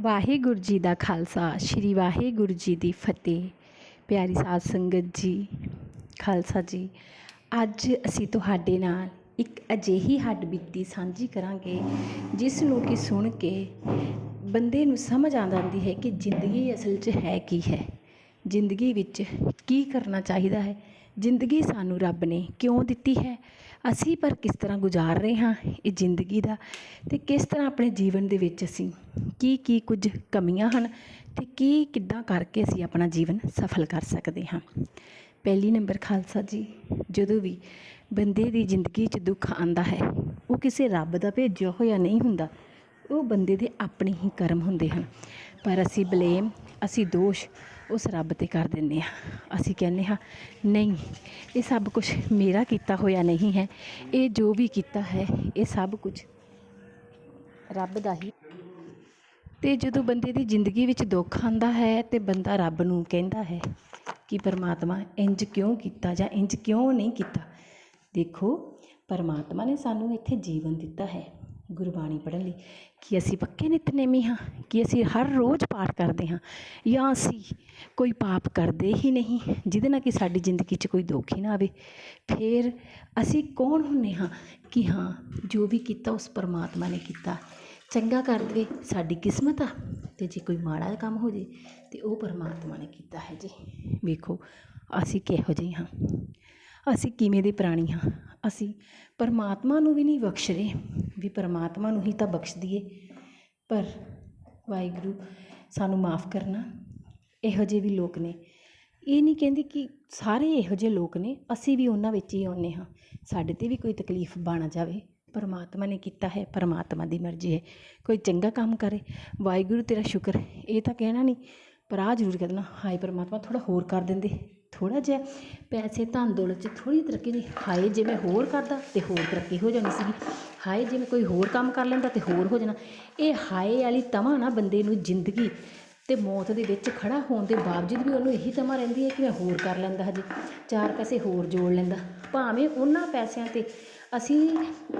ਵਾਹਿਗੁਰੂ ਜੀ ਦਾ ਖਾਲਸਾ, ਸ੍ਰੀ ਵਾਹਿਗੁਰੂ ਜੀ ਦੀ ਫਤਿਹ। ਪਿਆਰੀ ਸਾਧ ਸੰਗਤ ਜੀ, ਖਾਲਸਾ ਜੀ, ਅੱਜ ਅਸੀਂ ਤੁਹਾਡੇ ਨਾਲ ਇੱਕ ਅਜਿਹੀ ਹੱਡਬੀਤੀ ਸਾਂਝੀ ਕਰਾਂਗੇ, ਜਿਸ ਨੂੰ ਕਿ ਸੁਣ ਕੇ ਬੰਦੇ ਨੂੰ ਸਮਝ ਆ ਜਾਂਦੀ ਹੈ ਕਿ ਜ਼ਿੰਦਗੀ ਅਸਲ 'ਚ ਹੈ ਕੀ ਹੈ। ਜ਼ਿੰਦਗੀ ਵਿੱਚ ਕੀ ਕਰਨਾ ਚਾਹੀਦਾ ਹੈ? ਜ਼ਿੰਦਗੀ ਸਾਨੂੰ ਰੱਬ ਨੇ ਕਿਉਂ ਦਿੱਤੀ ਹੈ? ਅਸੀਂ ਪਰ ਕਿਸ ਤਰ੍ਹਾਂ ਗੁਜ਼ਾਰ ਰਹੇ ਹਾਂ ਇਹ ਜ਼ਿੰਦਗੀ ਦਾ ਅਤੇ ਕਿਸ ਤਰ੍ਹਾਂ ਆਪਣੇ ਜੀਵਨ ਦੇ ਵਿੱਚ ਅਸੀਂ ਕੀ ਕੀ ਕੁਝ ਕਮੀਆਂ ਹਨ ਅਤੇ ਕੀ ਕਿੱਦਾਂ ਕਰਕੇ ਅਸੀਂ ਆਪਣਾ ਜੀਵਨ ਸਫਲ ਕਰ ਸਕਦੇ ਹਾਂ। ਪਹਿਲੀ ਨੰਬਰ ਖਾਲਸਾ ਜੀ, ਜਦੋਂ ਵੀ ਬੰਦੇ ਦੀ ਜ਼ਿੰਦਗੀ 'ਚ ਦੁੱਖ ਆਉਂਦਾ ਹੈ, ਉਹ ਕਿਸੇ ਰੱਬ ਦਾ ਭੇਜਿਆ ਹੋਇਆ ਨਹੀਂ ਹੁੰਦਾ, ਉਹ ਬੰਦੇ ਦੇ ਆਪਣੇ ਹੀ ਕਰਮ ਹੁੰਦੇ ਹਨ। ਪਰ ਅਸੀਂ ਬਲੇਮ, ਅਸੀਂ ਦੋਸ਼ ਉਸ ਰੱਬ ਤੇ ਕਰ ਦਿੰਦੇ ਹਾਂ। ਅਸੀਂ ਕਹਿੰਦੇ ਹਾਂ, ਨਹੀਂ, ਇਹ ਸਭ ਕੁਛ ਮੇਰਾ ਕੀਤਾ ਹੋਇਆ ਨਹੀਂ ਹੈ। ਇਹ ਜੋ ਵੀ ਕੀਤਾ ਹੈ, ਇਹ ਸਭ ਕੁਝ ਰੱਬ ਦਾ ਹੀ। ਅਤੇ ਜਦੋਂ ਬੰਦੇ ਦੀ ਜ਼ਿੰਦਗੀ ਵਿੱਚ ਦੁੱਖ ਆਉਂਦਾ ਹੈ ਤੇ ਬੰਦਾ ਰੱਬ ਨੂੰ ਕਹਿੰਦਾ ਹੈ ਕਿ ਪਰਮਾਤਮਾ, ਇੰਜ ਕਿਉਂ ਕੀਤਾ ਜਾਂ ਇੰਜ ਕਿਉਂ ਨਹੀਂ ਕੀਤਾ? ਦੇਖੋ, ਪਰਮਾਤਮਾ ਨੇ ਸਾਨੂੰ ਇੱਥੇ ਜੀਵਨ ਦਿੱਤਾ ਹੈ। ਗੁਰਬਾਣੀ ਪੜ੍ਹਨ ਲਈ ਕਿ ਅਸੀਂ ਪੱਕੇ ਨਿਤਨੇਮੀ ਹਾਂ, ਕਿ ਅਸੀਂ ਹਰ ਰੋਜ਼ ਪਾਠ ਕਰਦੇ ਹਾਂ ਜਾਂ ਅਸੀਂ ਕੋਈ ਪਾਪ ਕਰਦੇ ਹੀ ਨਹੀਂ, ਜਿਹਦੇ ਨਾਲ ਕਿ ਸਾਡੀ ਜ਼ਿੰਦਗੀ 'ਚ ਕੋਈ ਦੁੱਖ ਹੀ ਨਾ ਆਵੇ। ਫਿਰ ਅਸੀਂ ਕੌਣ ਹੁੰਦੇ ਹਾਂ ਕਿ ਹਾਂ, ਜੋ ਵੀ ਕੀਤਾ ਉਸ ਪਰਮਾਤਮਾ ਨੇ ਕੀਤਾ। ਚੰਗਾ ਕਰ ਦੇਵੇ, ਸਾਡੀ ਕਿਸਮਤ ਆ ਅਤੇ ਜੇ ਕੋਈ ਮਾੜਾ ਕੰਮ ਹੋ ਜੇ ਤਾਂ ਉਹ ਪਰਮਾਤਮਾ ਨੇ ਕੀਤਾ ਹੈ ਜੀ। ਵੇਖੋ, ਅਸੀਂ ਕਿਹੋ ਜਿਹੇ ਹਾਂ। ਅਸੀਂ ਕਿਵੇਂ ਦੇ ਪ੍ਰਾਣੀ ਹਾਂ? ਅਸੀਂ ਪਰਮਾਤਮਾ ਨੂੰ ਵੀ ਨਹੀਂ ਬਖਸ਼ ਰਹੇ। ਵੀ ਪਰਮਾਤਮਾ ਨੂੰ ਹੀ ਤਾਂ ਬਖਸ਼ ਦਈਏ। ਪਰ ਵਾਹਿਗੁਰੂ, ਸਾਨੂੰ ਮਾਫ ਕਰਨਾ। ਇਹੋ ਜਿਹੇ ਵੀ ਲੋਕ ਨੇ। ਇਹ ਨਹੀਂ ਕਹਿੰਦੀ ਕਿ ਸਾਰੇ ਇਹੋ ਜਿਹੇ ਲੋਕ ਨੇ। ਅਸੀਂ ਵੀ ਉਹਨਾਂ ਵਿੱਚ ਹੀ ਆਉਂਦੇ ਹਾਂ। ਸਾਡੇ ਤੇ ਵੀ ਕੋਈ ਤਕਲੀਫ ਬਣ ਜਾਵੇ। ਪਰਮਾਤਮਾ ਨੇ ਕੀਤਾ ਹੈ। ਪਰਮਾਤਮਾ ਦੀ ਮਰਜ਼ੀ ਹੈ। ਕੋਈ ਚੰਗਾ ਕੰਮ ਕਰੇ। ਵਾਹਿਗੁਰੂ ਤੇਰਾ ਸ਼ੁਕਰ ਇਹ ਤਾਂ ਕਹਿਣਾ ਨਹੀਂ। ਪਰ ਆ ਜ਼ਰੂਰ ਕਹਿਣਾ ਹਾਏ, ਪਰਮਾਤਮਾ ਥੋੜਾ ਹੋਰ ਕਰ ਦਿੰਦੇ। ਥੋੜ੍ਹਾ ਜਿਹਾ ਪੈਸੇ ਧਨ ਦੌਲਤ 'ਚ ਥੋੜੀ ਤਰੱਕੀ ਨਹੀਂ। ਹਾਏ, ਜੇ ਮੈਂ ਹੋਰ ਕਰਦਾ ਤਾਂ ਹੋਰ ਤਰੱਕੀ ਹੋ ਜਾਣੀ ਸੀਗੀ। ਹਾਏ, ਜੇ ਮੈਂ ਕੋਈ ਹੋਰ ਕੰਮ ਕਰ ਲੈਂਦਾ ਤਾਂ ਹੋਰ ਹੋ ਜਾਣਾ। ਇਹ ਹਾਏ ਵਾਲੀ ਤਮਾ ਨਾ ਬੰਦੇ ਨੂੰ ਜ਼ਿੰਦਗੀ ਅਤੇ ਮੌਤ ਦੇ ਵਿੱਚ ਖੜ੍ਹਾ ਹੋਣ ਦੇ ਬਾਵਜੂਦ ਵੀ ਉਹਨੂੰ ਇਹੀ ਤਮਾ ਰਹਿੰਦੀ ਹੈ ਕਿ ਮੈਂ ਹੋਰ ਕਰ ਲੈਂਦਾ ਹਜੇ, ਚਾਰ ਪੈਸੇ ਹੋਰ ਜੋੜ ਲੈਂਦਾ। ਭਾਵੇਂ ਉਹਨਾਂ ਪੈਸਿਆਂ ਤੇ ਅਸੀਂ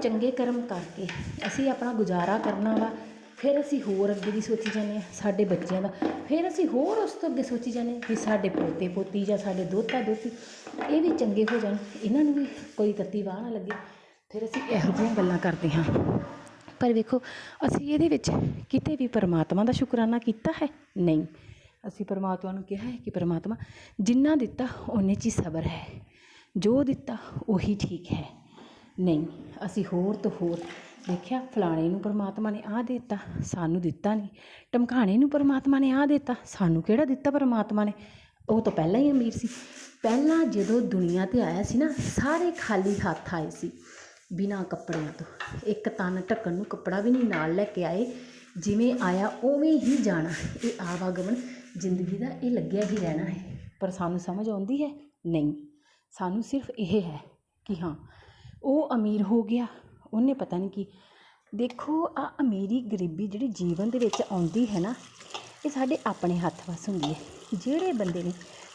ਚੰਗੇ ਕਰਮ ਕਰਕੇ, ਅਸੀਂ ਆਪਣਾ ਗੁਜ਼ਾਰਾ ਕਰਨਾ ਵਾ ਫਿਰ ਅਸੀਂ ਹੋਰ ਅੱਗੇ ਦੀ ਸੋਚੀ ਜਾਂਦੇ ਹਾਂ, ਸਾਡੇ ਬੱਚਿਆਂ ਦਾ। ਫਿਰ ਅਸੀਂ ਹੋਰ ਉਸ ਤੋਂ ਅੱਗੇ ਸੋਚੀ ਜਾਂਦੇ ਹਾਂ ਵੀ ਸਾਡੇ ਪੋਤੇ ਪੋਤੀ ਜਾਂ ਸਾਡੇ ਦੋਤਾ ਦੋਤੀ ਇਹ ਵੀ ਚੰਗੇ ਹੋ ਜਾਣ, ਇਹਨਾਂ ਨੂੰ ਵੀ ਕੋਈ ਤੱਤੀ ਵਾਹ ਨਾ ਲੱਗੇ। ਫਿਰ ਅਸੀਂ ਇਹੋ ਜਿਹੀਆਂ ਗੱਲਾਂ ਕਰਦੇ ਹਾਂ। ਪਰ ਵੇਖੋ, ਅਸੀਂ ਇਹਦੇ ਵਿੱਚ ਕਿਤੇ ਵੀ ਪਰਮਾਤਮਾ ਦਾ ਸ਼ੁਕਰਾਨਾ ਕੀਤਾ ਹੈ? ਨਹੀਂ। ਅਸੀਂ ਪਰਮਾਤਮਾ ਨੂੰ ਕਿਹਾ ਹੈ ਕਿ ਪਰਮਾਤਮਾ, ਜਿੰਨਾ ਦਿੱਤਾ ਉਹਨੇ 'ਚ ਹੀ ਸਬਰ ਹੈ। ਜੋ ਦਿੱਤਾ, ਉਹੀ ਠੀਕ ਹੈ। ਨਹੀਂ। ਅਸੀਂ ਹੋਰ ਤੋਂ ਹੋਰ ਦੇਖਿਆ, ਫਲਾਣੇ ਨੂੰ ਪਰਮਾਤਮਾ ਨੇ ਆਹ ਦੇ ਦਿੱਤਾ, ਸਾਨੂੰ ਦਿੱਤਾ ਨਹੀਂ। ਟਮਕਾਣੇ ਨੂੰ ਪਰਮਾਤਮਾ ਨੇ ਆਹ ਦਿੱਤਾ, ਸਾਨੂੰ ਕਿਹੜਾ ਦਿੱਤਾ ਪਰਮਾਤਮਾ ਨੇ? ਉਹ ਤਾਂ ਪਹਿਲਾਂ ਹੀ ਅਮੀਰ ਸੀ। ਪਹਿਲਾਂ ਜਦੋਂ ਦੁਨੀਆ ਤੇ ਆਇਆ ਸੀ ਨਾ, ਸਾਰੇ ਖਾਲੀ ਹੱਥ ਆਏ ਸੀ, ਬਿਨਾਂ ਕੱਪੜਿਆਂ ਤੋਂ। ਇੱਕ ਤਨ ਢੱਕਣ ਨੂੰ ਕੱਪੜਾ ਵੀ ਨਹੀਂ ਨਾਲ ਲੈ ਕੇ ਆਏ, ਜਿਵੇਂ ਆਇਆ ਉਵੇਂ ਹੀ ਜਾਣਾ। ਇਹ ਆਵਾਗਮਨ ਜ਼ਿੰਦਗੀ ਦਾ ਇਹ ਲੱਗਿਆ ਹੀ ਰਹਿਣਾ ਹੈ। ਪਰ ਸਾਨੂੰ ਸਮਝ ਆਉਂਦੀ ਹੈ, ਨਹੀਂ। ਸਾਨੂੰ ਸਿਰਫ ਇਹ ਹੈ ਕਿ ਹਾਂ, ਉਹ ਅਮੀਰ ਹੋ ਗਿਆ ਉਹਨੇ ਪਤਾ ਨਹੀਂ ਕੀ, ਦੇਖੋ ਆ ਅਮੀਰੀ ਗਰੀਬੀ ਜਿਹੜੀ ਜੀਵਨ ਦੇ ਵਿੱਚ ਆਉਂਦੀ ਹੈ ਨਾ, ਇਹ ਸਾਡੇ ਆਪਣੇ ਹੱਥ ਵੱਸ ਹੁੰਦੀ ਹੈ। ਜਿਹੜੇ ਬੰਦੇ ਨੇ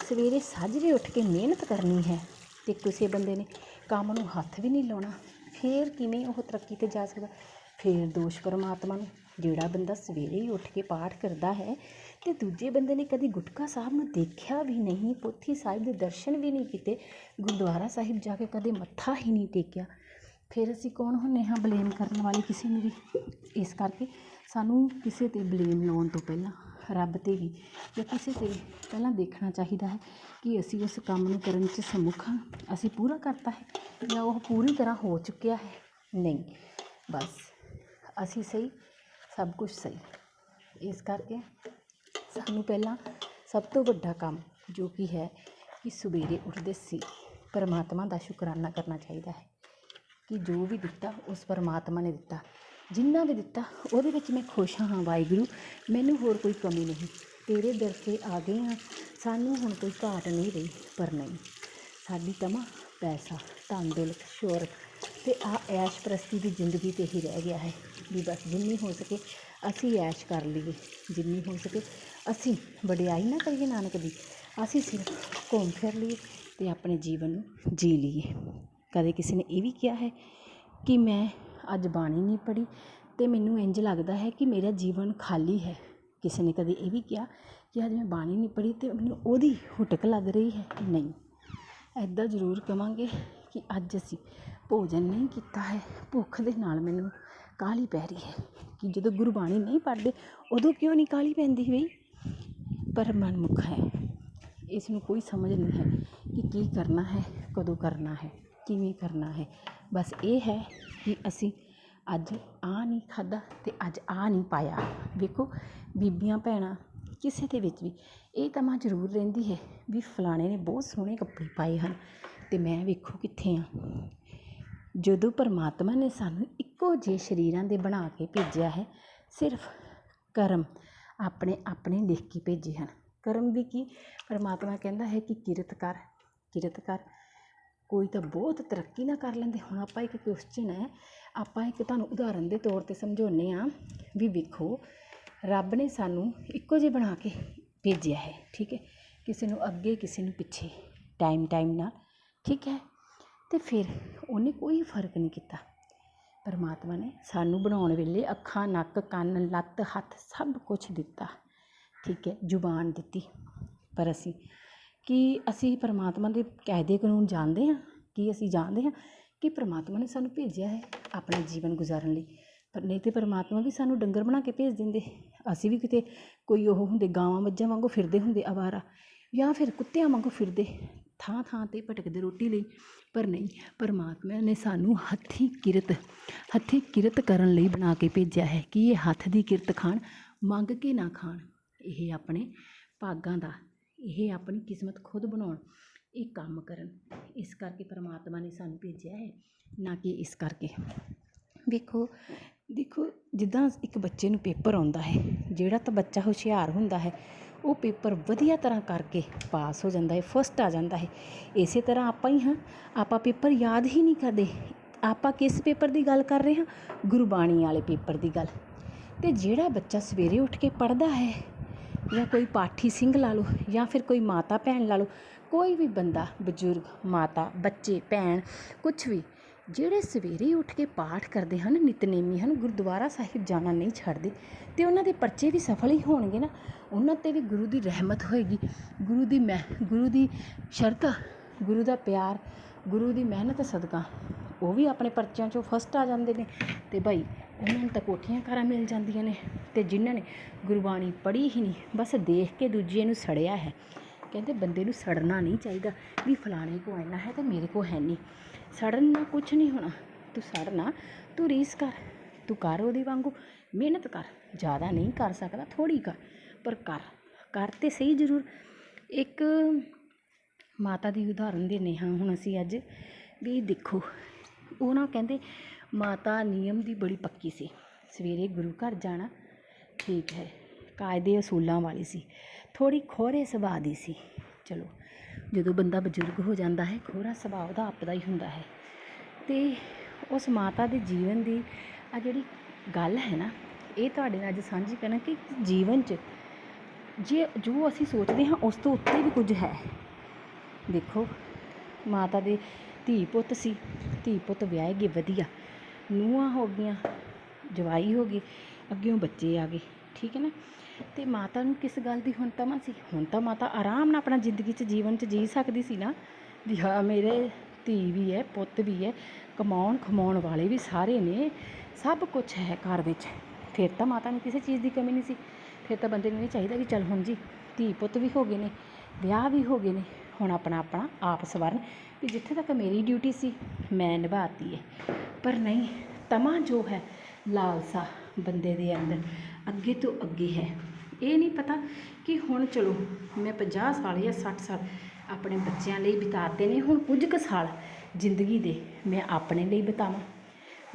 ਸਵੇਰੇ ਸਾਜਰੇ ਉੱਠ ਕੇ ਮਿਹਨਤ ਕਰਨੀ ਹੈ ਤੇ ਕਿਸੇ ਬੰਦੇ ਨੇ ਕੰਮ ਨੂੰ ਹੱਥ ਵੀ ਨਹੀਂ ਲਾਉਣਾ, ਫੇਰ ਕਿਵੇਂ ਉਹ ਤਰੱਕੀ ਤੇ ਜਾ ਸਕਦਾ? ਫੇਰ ਦੋਸ਼ ਪਰਮਾਤਮਾ ਨੂੰ, ਜਿਹੜਾ ਬੰਦਾ ਸਵੇਰੇ ਹੀ ਉੱਠ ਕੇ ਪਾਠ ਕਰਦਾ ਹੈ ਤੇ ਦੂਜੇ ਬੰਦੇ ਨੇ ਕਦੀ ਗੁਟਕਾ ਸਾਹਿਬ ਨੂੰ ਦੇਖਿਆ ਵੀ ਨਹੀਂ, ਪੋਥੀ ਸਾਹਿਬ ਦੇ ਦਰਸ਼ਨ ਵੀ ਨਹੀਂ ਕੀਤੇ, ਗੁਰਦੁਆਰਾ ਸਾਹਿਬ ਜਾ ਕੇ ਕਦੇ ਮੱਥਾ ਹੀ ਨਹੀਂ ਟੇਕਿਆ। ਫਿਰ ਅਸੀਂ ਕੌਣ ਹੁੰਦੇ ਹਾਂ ਬਲੇਮ ਕਰਨ ਵਾਲੇ ਕਿਸੇ ਨੂੰ ਵੀ? ਇਸ ਕਰਕੇ ਸਾਨੂੰ ਕਿਸੇ ਤੇ ਬਲੇਮ ਲਾਉਣ ਤੋਂ ਪਹਿਲਾਂ ਰੱਬ ਤੇ ਵੀ ਜਾਂ ਕਿਸੇ ਤੇ ਵੀ ਪਹਿਲਾਂ ਦੇਖਣਾ ਚਾਹੀਦਾ ਹੈ ਕਿ ਅਸੀਂ ਉਸ ਕੰਮ ਨੂੰ ਕਰਨ 'ਚ ਸਮੁੱਖ ਹਾਂ, ਅਸੀਂ ਪੂਰਾ ਕਰਤਾ ਹੈ ਜਾਂ ਉਹ ਪੂਰੀ ਤਰ੍ਹਾਂ ਹੋ ਚੁੱਕਿਆ ਹੈ? ਨਹੀਂ। ਬਸ, ਅਸੀਂ ਸਹੀ, ਸਭ ਕੁਝ ਸਹੀ। ਇਸ ਕਰਕੇ ਸਾਨੂੰ ਪਹਿਲਾਂ ਸਭ ਤੋਂ ਵੱਡਾ ਕੰਮ ਜੋ ਕਿ ਹੈ ਕਿ ਸਵੇਰੇ ਉੱਠਦੇ ਸੀ, ਪਰਮਾਤਮਾ ਦਾ ਸ਼ੁਕਰਾਨਾ ਕਰਨਾ ਚਾਹੀਦਾ ਹੈ। ਕਿ ਜੋ ਵੀ ਦਿੱਤਾ, ਉਸ ਪਰਮਾਤਮਾ ਨੇ ਦਿੱਤਾ। ਜਿੰਨਾ ਵੀ ਦਿੱਤਾ, ਉਹਦੇ ਵਿੱਚ ਮੈਂ ਖੁਸ਼ ਹਾਂ, ਵਾਹਿਗੁਰੂ। ਮੈਨੂੰ ਹੋਰ ਕੋਈ ਕਮੀ ਨਹੀਂ। ਤੇਰੇ ਦਰ ਤੇ ਆ ਗਏ ਹਾਂ। ਸਾਨੂੰ ਹੁਣ ਕੋਈ ਘਾਟ ਨਹੀਂ ਰਹੀ, ਪਰ ਨਹੀਂ। ਸਾਡੀ ਤਮਾ, ਪੈਸਾ, ਧਨ ਦੌਲਤ ਸ਼ੋਹਰਤ ਤੇ ਆ ਐਸ਼ ਪ੍ਰਸਤੀ ਦੀ ਜ਼ਿੰਦਗੀ ਤੇ ਹੀ ਰਹਿ ਗਿਆ ਹੈ। ਵੀ ਬਸ ਜਿੰਨੀ ਹੋ ਸਕੇ, ਅਸੀਂ ਐਸ਼ ਕਰ ਲਈਏ। ਜਿੰਨੀ ਹੋ ਸਕੇ, ਅਸੀਂ ਵਡਿਆਈ ਨਾ ਕਰੀਏ ਨਾਨਕ ਦੀ। ਅਸੀਂ ਸਿਰਫ ਘੁੰਮ ਫਿਰ ਲਈਏ ਤੇ ਆਪਣੇ ਜੀਵਨ ਨੂੰ ਜੀ ਲਈਏ। ਕਦੇ ਕਿਸੇ ਨੇ ਇਹ ਵੀ ਕਿਹਾ ਹੈ ਕਿ ਮੈਂ ਅੱਜ ਬਾਣੀ ਨਹੀਂ ਪੜ੍ਹੀ ਅਤੇ ਮੈਨੂੰ ਇੰਝ ਲੱਗਦਾ ਹੈ ਕਿ ਮੇਰਾ ਜੀਵਨ ਖਾਲੀ ਹੈ। ਕਿਸੇ ਨੇ ਕਦੇ ਇਹ ਵੀ ਕਿਹਾ ਕਿ ਅੱਜ ਮੈਂ ਬਾਣੀ ਨਹੀਂ ਪੜ੍ਹੀ ਅਤੇ ਮੈਨੂੰ ਉਹਦੀ ਹੁਟਕ ਲੱਗ ਰਹੀ ਹੈ। ਨਹੀਂ ਇੱਦਾਂ ਜ਼ਰੂਰ ਕਵਾਂਗੇ ਕਿ ਅੱਜ ਅਸੀਂ ਭੋਜਨ ਨਹੀਂ ਕੀਤਾ ਹੈ। ਭੁੱਖ ਦੇ ਨਾਲ ਮੈਨੂੰ ਕਾਹਲੀ ਪੈ ਰਹੀ ਹੈ ਕਿ ਜਦੋਂ ਗੁਰਬਾਣੀ ਨਹੀਂ ਪੜ੍ਹਦੇ ਉਦੋਂ ਕਿਉਂ ਨਹੀਂ ਕਾਹਲੀ ਪੈਂਦੀ ਬਈ? ਪਰ ਮਨਮੁੱਖ ਹੈ। ਇਸ ਨੂੰ ਕੋਈ ਸਮਝ ਨਹੀਂ ਹੈ ਕਿ ਕੀ ਕਰਨਾ ਹੈ, ਕਦੋਂ ਕਰਨਾ ਹੈ। ਕਿਵੇਂ ਕਰਨਾ ਹੈ? ਬਸ ਇਹ ਹੈ ਕਿ ਅਸੀਂ ਅੱਜ ਆਹ ਨਹੀਂ ਖਾਧਾ ਅਤੇ ਅੱਜ ਆਹ ਨਹੀਂ ਪਾਇਆ। ਵੇਖੋ, ਬੀਬੀਆਂ, ਭੈਣਾਂ ਕਿਸੇ ਦੇ ਵਿੱਚ ਵੀ ਇਹ ਤਮਾ ਜ਼ਰੂਰ ਰਹਿੰਦੀ ਹੈ ਵੀ ਫਲਾਣੇ ਨੇ ਬਹੁਤ ਸੋਹਣੇ ਕੱਪੜੇ ਪਾਏ ਹਨ ਅਤੇ ਮੈਂ ਵੇਖੋ ਕਿੱਥੇ ਹਾਂ ਜਦੋਂ ਪਰਮਾਤਮਾ ਨੇ ਸਾਨੂੰ ਇੱਕੋ ਜਿਹੇ ਸਰੀਰਾਂ ਦੇ ਬਣਾ ਕੇ ਭੇਜਿਆ ਹੈ, ਸਿਰਫ ਕਰਮ ਆਪਣੇ ਆਪਣੇ ਲਿਖ ਕੇ ਭੇਜੇ ਹਨ। ਕਰਮ ਵੀ ਕੀ? ਪਰਮਾਤਮਾ ਕਹਿੰਦਾ ਹੈ ਕਿ ਕਿਰਤ ਕਰ ਕਿਰਤ ਕਰ। ਕੋਈ ਤਾਂ ਬਹੁਤ ਤਰੱਕੀ ਨਾ ਕਰ ਲੈਂਦੇ। ਹੁਣ ਆਪਾਂ ਇੱਕ ਕੁਸ਼ਚਨ ਹੈ, ਆਪਾਂ ਇੱਕ ਤੁਹਾਨੂੰ ਉਦਾਹਰਨ ਦੇ ਤੌਰ ਤੇ ਸਮਝਾਉਂਦੇ ਹਾਂ ਵੀ ਵੇਖੋ, ਰੱਬ ਨੇ ਸਾਨੂੰ ਇੱਕੋ ਜਿਹੇ ਬਣਾ ਕੇ ਭੇਜਿਆ ਹੈ, ਠੀਕ ਹੈ? ਕਿਸੇ ਨੂੰ ਅੱਗੇ, ਕਿਸੇ ਨੂੰ ਪਿੱਛੇ ਟਾਈਮ ਟਾਈਮ ਨਾਲ, ਠੀਕ ਹੈ? ਅਤੇ ਫਿਰ ਉਹਨੇ ਕੋਈ ਫ਼ਰਕ ਨਹੀਂ ਕੀਤਾ। ਪਰਮਾਤਮਾ ਨੇ ਸਾਨੂੰ ਬਣਾਉਣ ਵੇਲੇ ਅੱਖਾਂ, ਨੱਕ, ਕੰਨ, ਲੱਤ, ਹੱਥ ਸਭ ਕੁਝ ਦਿੱਤਾ, ਠੀਕ ਹੈ? ਜ਼ੁਬਾਨ ਦਿੱਤੀ। ਪਰ ਅਸੀਂ ਕਿ ਅਸੀਂ ਪਰਮਾਤਮਾ ਦੇ ਕਾਇਦੇ ਕਾਨੂੰਨ ਜਾਣਦੇ ਹਾਂ, ਕੀ ਅਸੀਂ ਜਾਣਦੇ ਹਾਂ ਕਿ ਪਰਮਾਤਮਾ ਨੇ ਸਾਨੂੰ ਭੇਜਿਆ ਹੈ ਆਪਣਾ ਜੀਵਨ ਗੁਜ਼ਾਰਨ ਲਈ। ਪਰ ਨਹੀਂ ਤੇ ਪਰਮਾਤਮਾ ਵੀ ਸਾਨੂੰ ਡੰਗਰ ਬਣਾ ਕੇ ਭੇਜ ਦਿੰਦੇ। ਅਸੀਂ ਵੀ ਕਿਤੇ ਕੋਈ ਉਹ ਹੁੰਦੇ, ਗਾਵਾਂ ਮੱਝਾਂ ਵਾਂਗੂ ਫਿਰਦੇ ਹੁੰਦੇ ਆਵਾਰਾ, ਜਾਂ ਫਿਰ ਕੁੱਤਿਆਂ ਵਾਂਗੂ ਫਿਰਦੇ ਥਾਂ ਥਾਂ ਤੇ ਭਟਕਦੇ ਰੋਟੀ ਲਈ। ਪਰ ਨਹੀਂ, ਪਰਮਾਤਮਾ ਨੇ ਸਾਨੂੰ ਹੱਥੀਂ ਕਿਰਤ ਹੱਥੀਂ ਕਿਰਤ ਕਰਨ ਲਈ ਬਣਾ ਕੇ ਭੇਜਿਆ ਹੈ ਕਿ ਇਹ ਹੱਥ ਦੀ ਕਿਰਤ ਖਾਣ, ਮੰਗ ਕੇ ਨਾ ਖਾਣ। ਇਹ ਆਪਣੇ ਭਾਗਾਂ ਦਾ ਇਹ ਆਪਣੀ ਕਿਸਮਤ ਖੁਦ ਬਣਾਉਣ, ਇਹ ਕੰਮ ਕਰਨ। ਇਸ ਕਰਕੇ ਪਰਮਾਤਮਾ ਨੇ ਸਾਨੂੰ ਭੇਜਿਆ ਹੈ, ਨਾ ਕਿ ਇਸ ਕਰਕੇ। ਵੇਖੋ, ਦੇਖੋ, ਜਿੱਦਾਂ ਇੱਕ ਬੱਚੇ ਨੂੰ ਪੇਪਰ ਆਉਂਦਾ ਹੈ, ਜਿਹੜਾ ਤਾਂ ਬੱਚਾ ਹੁਸ਼ਿਆਰ ਹੁੰਦਾ ਹੈ, ਉਹ ਪੇਪਰ ਵਧੀਆ ਤਰ੍ਹਾਂ ਕਰਕੇ ਪਾਸ ਹੋ ਜਾਂਦਾ ਹੈ ਫਸਟ ਆ ਜਾਂਦਾ ਹੈ। ਇਸੇ ਤਰ੍ਹਾਂ ਆਪਾਂ ਹੀ ਹਾਂ, ਆਪਾਂ ਪੇਪਰ ਯਾਦ ਹੀ ਨਹੀਂ ਕਰਦੇ। ਆਪਾਂ ਕਿਸ ਪੇਪਰ ਦੀ ਗੱਲ ਕਰ ਰਹੇ ਹਾਂ? ਗੁਰਬਾਣੀ ਵਾਲੇ ਪੇਪਰ ਦੀ ਗੱਲ। ਤੇ ਜਿਹੜਾ ਬੱਚਾ ਸਵੇਰੇ ਉੱਠ ਕੇ ਪੜ੍ਹਦਾ ਹੈ ਜਾਂ ਕੋਈ ਪਾਠੀ ਸਿੰਘ ਲਾ ਲਓ ਜਾਂ ਫਿਰ ਕੋਈ ਮਾਤਾ ਭੈਣ ਲਾ ਲਓ, ਕੋਈ ਵੀ ਬੰਦਾ, ਬਜ਼ੁਰਗ, ਮਾਤਾ, ਬੱਚੇ, ਭੈਣ, ਕੁਛ ਵੀ, ਜਿਹੜੇ ਸਵੇਰੇ ਉੱਠ ਕੇ ਪਾਠ ਕਰਦੇ ਹਨ, ਨਿਤਨੇਮੀ ਹਨ, ਗੁਰਦੁਆਰਾ ਸਾਹਿਬ ਜਾਣਾ ਨਹੀਂ ਛੱਡਦੇ ਅਤੇ ਉਹਨਾਂ ਦੇ ਪਰਚੇ ਵੀ ਸਫਲ ਹੀ ਹੋਣਗੇ ਨਾ, ਉਹਨਾਂ ਤੇ ਵੀ ਗੁਰੂ ਦੀ ਰਹਿਮਤ ਹੋਏਗੀ। ਗੁਰੂ ਦੀ ਮਹਿ, ਗੁਰੂ ਦੀ ਸ਼ਰਧਾ ਗੁਰੂ ਦਾ ਪਿਆਰ, ਗੁਰੂ ਦੀ ਮਿਹਨਤ, ਸਦਕਾ, ਉਹ ਵੀ ਆਪਣੇ ਪਰਚਿਆਂ 'ਚੋਂ ਫਸਟ ਆ ਜਾਂਦੇ ਨੇ। ਅਤੇ ਭਾਈ ਉਹਨਾਂ ਨੂੰ ਤਾਂ ਕੋਠੀਆਂ ਕਾਰਾਂ ਮਿਲ ਜਾਂਦੀਆਂ ਨੇ ਅਤੇ ਜਿਨ੍ਹਾਂ ਨੇ ਗੁਰਬਾਣੀ ਪੜ੍ਹੀ ਹੀ ਨਹੀਂ, ਬਸ ਦੇਖ ਕੇ ਦੂਜੇ ਨੂੰ ਸੜਿਆ ਹੈ। ਕਹਿੰਦੇ ਬੰਦੇ ਨੂੰ ਸੜਨਾ ਨਹੀਂ ਚਾਹੀਦਾ ਵੀ ਫਲਾਣੇ ਕੋ ਇੰਨਾ ਹੈ ਤੇ ਮੇਰੇ ਕੋ ਹੈ ਨਹੀਂ। ਸੜਨ ਨਾਲ ਕੁਝ ਨਹੀਂ ਹੋਣਾ, ਤੂੰ ਸੜਨਾ ਤੂੰ ਰੀਸ ਕਰ, ਤੂੰ ਕਰ ਉਹਦੇ ਵਾਂਗੂ, ਮਿਹਨਤ ਕਰ, ਜ਼ਿਆਦਾ ਨਹੀਂ ਕਰ ਸਕਦਾ ਥੋੜੀ ਕਰ, ਪਰ ਕਰ ਕਰ ਤੇ ਸਹੀ ਜ਼ਰੂਰ। ਇੱਕ ਮਾਤਾ ਦੀ ਉਦਾਹਰਨ ਦਿੰਦੇ ਹਾਂ ਹੁਣ ਅਸੀਂ ਅੱਜ, ਵੀ ਦੇਖੋ, ਉਹ ਨਾ ਕਹਿੰਦੇ ਮਾਤਾ ਨਿਯਮ ਦੀ ਬੜੀ ਪੱਕੀ ਸੀ। ਸਵੇਰੇ ਗੁਰੂ ਘਰ ਜਾਣਾ, ਠੀਕ ਹੈ, ਕਾਇਦੇ ਅਸੂਲਾਂ ਵਾਲੀ ਸੀ। ਥੋੜ੍ਹੀ ਖੋਰੇ ਸੁਭਾਅ ਦੀ ਸੀ। ਚਲੋ, ਜਦੋਂ ਬੰਦਾ ਬਜ਼ੁਰਗ ਹੋ ਜਾਂਦਾ ਹੈ, ਖੋਰਾ ਸੁਭਾਅ ਉਹਦਾ ਆਪਦਾ ਹੀ ਹੁੰਦਾ ਹੈ। ਅਤੇ ਉਸ ਮਾਤਾ ਦੇ ਜੀਵਨ ਦੀ ਆ ਜਿਹੜੀ ਗੱਲ ਹੈ ਨਾ, ਇਹ ਤੁਹਾਡੇ ਨਾਲ ਅੱਜ ਸਾਂਝੀ ਕਰਨਾ ਕਿ ਜੀਵਨ 'ਚ ਜੇ, ਜੋ ਅਸੀਂ ਸੋਚਦੇ ਹਾਂ, ਉਸ ਤੋਂ ਉੱਤੇ ਵੀ ਕੁਝ ਹੈ। ਦੇਖੋ, ਮਾਤਾ ਦੇ ਧੀ ਪੁੱਤ ਸੀ, ਧੀ ਪੁੱਤ ਵਿਆਹੇ ਗਏ ਵਧੀਆ। ਨੂੰਹਾਂ ਹੋ ਗਈਆਂ, ਜਵਾਈ ਹੋ ਗਈ, ਅੱਗਿਓਂ ਬੱਚੇ ਆ ਗਏ, ਠੀਕ ਹੈ ਨਾ? ਤੇ ਮਾਤਾ ਨੂੰ ਕਿਸ ਗੱਲ ਦੀ ਹੁਣ ਤਮਾ ਸੀ? ਹੁਣ ਤਾਂ ਮਾਤਾ ਆਰਾਮ ਨਾਲ ਆਪਣਾ ਜ਼ਿੰਦਗੀ 'ਚ ਜੀਵਨ 'ਚ ਜੀ ਸਕਦੀ ਸੀ ਨਾ। ਵੀ ਹਾਂ, ਮੇਰੇ ਧੀ ਵੀ ਹੈ, ਪੁੱਤ ਵੀ ਹੈ, ਕਮਾਉਣ ਖਮਾਉਣ ਵਾਲੇ ਵੀ ਸਾਰੇ ਨੇ, ਸਭ ਕੁਝ ਹੈ ਘਰ ਵਿੱਚ। ਫਿਰ ਤਾਂ ਮਾਤਾ ਨੂੰ ਕਿਸੇ ਚੀਜ਼ ਦੀ ਕਮੀ ਨਹੀਂ ਸੀ। ਫਿਰ ਤਾਂ ਬੰਦੇ ਨੂੰ ਇਹ ਚਾਹੀਦਾ ਵੀ ਚੱਲ ਹੁਣ ਜੀ, ਧੀ ਪੁੱਤ ਵੀ ਹੋ ਗਏ ਨੇ, ਵਿਆਹ ਵੀ ਹੋ ਗਏ ਨੇ, ਹੁਣ ਆਪਣਾ ਆਪਣਾ ਆਪ ਸਵਰਨ ਵੀ ਜਿੱਥੇ ਤੱਕ ਮੇਰੀ ਡਿਊਟੀ ਸੀ, ਮੈਂ ਨਿਭਾਤੀ ਹੈ ਪਰ ਨਹੀਂ, ਤਮਾ ਜੋ ਹੈ, ਲਾਲਸਾ ਬੰਦੇ ਦੇ ਅੰਦਰ ਅੱਗੇ ਤੋਂ ਅੱਗੇ ਹੈ। ਇਹ ਨਹੀਂ ਪਤਾ ਕਿ ਹੁਣ ਚਲੋ, ਮੈਂ 50 ਸਾਲ ਜਾਂ 60 ਸਾਲ ਆਪਣੇ ਬੱਚਿਆਂ ਲਈ ਬਿਤਾਤੇ ਨੇ, ਹੁਣ ਕੁਝ ਕੁ ਸਾਲ ਜ਼ਿੰਦਗੀ ਦੇ ਮੈਂ ਆਪਣੇ ਲਈ ਬਿਤਾਵਾਂ।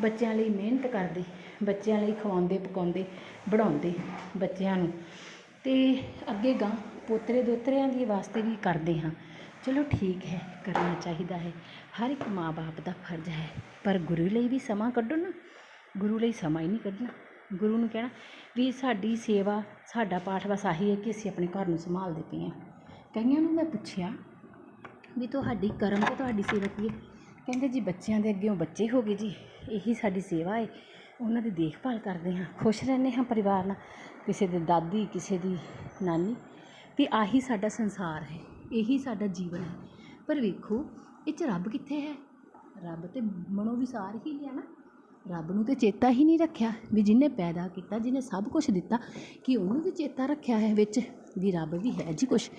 ਬੱਚਿਆਂ ਲਈ ਮਿਹਨਤ ਕਰਦੇ, ਬੱਚਿਆਂ ਲਈ ਖਵਾਉਂਦੇ, ਪਕਾਉਂਦੇ, ਬਣਾਉਂਦੇ ਬੱਚਿਆਂ ਨੂੰ। ਤੇ ਅੱਗੇ ਗਾਂ ਪੋਤਰੇ ਦੋਤਰਿਆਂ ਦੀ ਵਾਸਤੇ ਵੀ ਕਰਦੇ ਹਾਂ। ਚਲੋ ਠੀਕ ਹੈ, ਕਰਨਾ ਚਾਹੀਦਾ ਹੈ। ਹਰ ਇੱਕ ਮਾਂ-ਬਾਪ ਦਾ ਫਰਜ਼ ਹੈ। ਪਰ ਗੁਰੂ ਲਈ ਵੀ ਸਮਾਂ ਕੱਢੋ ਨਾ। ਗੁਰੂ ਲਈ ਸਮਾਂ ਹੀ ਨਹੀਂ ਕੱਢਣਾ। ਗੁਰੂ ਨੂੰ ਕਹਿਣਾ, ਵੀ ਸਾਡੀ ਸੇਵਾ, ਸਾਡਾ ਪਾਠ ਬਸ ਆਹੀ ਹੈ ਕਿ ਅਸੀਂ ਆਪਣੇ ਘਰ ਨੂੰ ਸੰਭਾਲਦੇ ਪਏ ਹਾਂ। ਕਈਆਂ ਨੂੰ ਮੈਂ ਪੁੱਛਿਆ ਵੀ ਤੁਹਾਡੀ ਕਰਮ ਤੇ ਤੁਹਾਡੀ ਸੇਵਾ ਕੀ ਹੈ? ਕਹਿੰਦੇ, ਜੀ ਬੱਚਿਆਂ ਦੇ ਅੱਗੇ ਉਹ ਬੱਚੇ ਹੋ ਗਏ ਜੀ। ਇਹੀ ਸਾਡੀ ਸੇਵਾ ਹੈ। ਉਹਨਾਂ ਦੀ ਦੇਖਭਾਲ ਕਰਦੇ ਹਾਂ। ਖੁਸ਼ ਰਹਿੰਦੇ ਹਾਂ ਪਰਿਵਾਰ ਨਾਲ। ਕਿਸੇ ਦੇ ਦਾਦੀ, ਕਿਸੇ ਦੀ ਨਾਨੀ। ਵੀ ਆਹੀ ਸਾਡਾ ਸੰਸਾਰ ਹੈ। ਇਹੀ ਸਾਡਾ ਜੀਵਨ ਹੈ। ਪਰ ਵੇਖੋ, ਇਹ ਚ ਰੱਬ ਕਿੱਥੇ ਹੈ? ਰੱਬ ਤੇ ਮਨੋ ਵਿਸਾਰ ਹੀ ਲਿਆ ਨਾ। ਰੱਬ ਨੂੰ ਤੇ ਚੇਤਾ ਹੀ ਨਹੀਂ ਰੱਖਿਆ ਵੀ ਜਿਹਨੇ ਪੈਦਾ ਕੀਤਾ, ਜਿਹਨੇ ਸਭ ਕੁਝ ਦਿੱਤਾ, ਕਿ ਉਹਨੂੰ ਵੀ ਚੇਤਾ ਰੱਖਿਆ ਹੈ ਵਿੱਚ ਵੀ ਰੱਬ ਵੀ ਹੈ ਜੀ ਕੁਛ।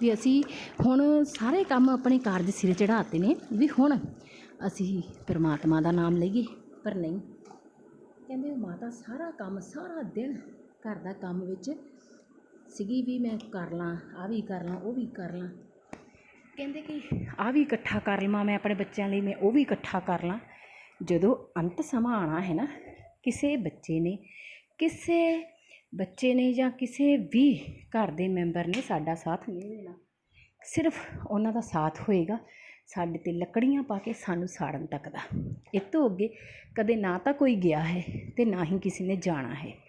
ਵੀ ਅਸੀਂ ਹੁਣ ਸਾਰੇ ਕੰਮ ਆਪਣੇ ਕਾਰਜ ਸਿਰੇ ਚੜਾਤੇ ਨੇ ਵੀ ਹੁਣ ਅਸੀਂ ਪਰਮਾਤਮਾ ਦਾ ਨਾਮ ਲਈਏ, ਪਰ ਨਹੀਂ। ਕਹਿੰਦੇ ਉਹ ਮਾਤਾ ਸਾਰਾ ਕੰਮ, ਸਾਰਾ ਦਿਨ ਘਰ ਦਾ ਕੰਮ ਵਿੱਚ ਸੀਗੀ ਵੀ ਮੈਂ ਕਰ ਲਾਂ, ਆਹ ਵੀ ਕਰ ਲਾਂ, ਉਹ ਵੀ ਕਰ ਲਾਂ। ਕਹਿੰਦੇ ਕਿ ਆਹ ਵੀ ਇਕੱਠਾ ਕਰ ਲਵਾਂ ਮੈਂ ਆਪਣੇ ਬੱਚਿਆਂ ਲਈ, ਮੈਂ ਉਹ ਵੀ ਇਕੱਠਾ ਕਰ ਲਾਂ। ਜਦੋਂ ਅੰਤ ਸਮਾਂ ਆਉਣਾ ਹੈ ਨਾ, ਕਿਸੇ ਬੱਚੇ ਨੇ, ਕਿਸੇ ਬੱਚੇ ਨੇ ਜਾਂ ਕਿਸੇ ਵੀ ਘਰ ਦੇ ਮੈਂਬਰ ਨੇ ਸਾਡਾ ਸਾਥ ਨਹੀਂ ਦੇਣਾ। ਸਿਰਫ ਉਹਨਾਂ ਦਾ ਸਾਥ ਹੋਏਗਾ, ਸਾਡੇ ਤੇ ਲੱਕੜੀਆਂ ਪਾ ਕੇ ਸਾਨੂੰ ਸਾੜਨ ਤੱਕ ਦਾ। ਇਹ ਤੋਂ ਅੱਗੇ ਕਦੇ ਨਾ ਤਾਂ ਕੋਈ ਗਿਆ ਹੈ ਤੇ ਨਾ ਹੀ ਕਿਸੇ ਨੇ ਜਾਣਾ ਹੈ।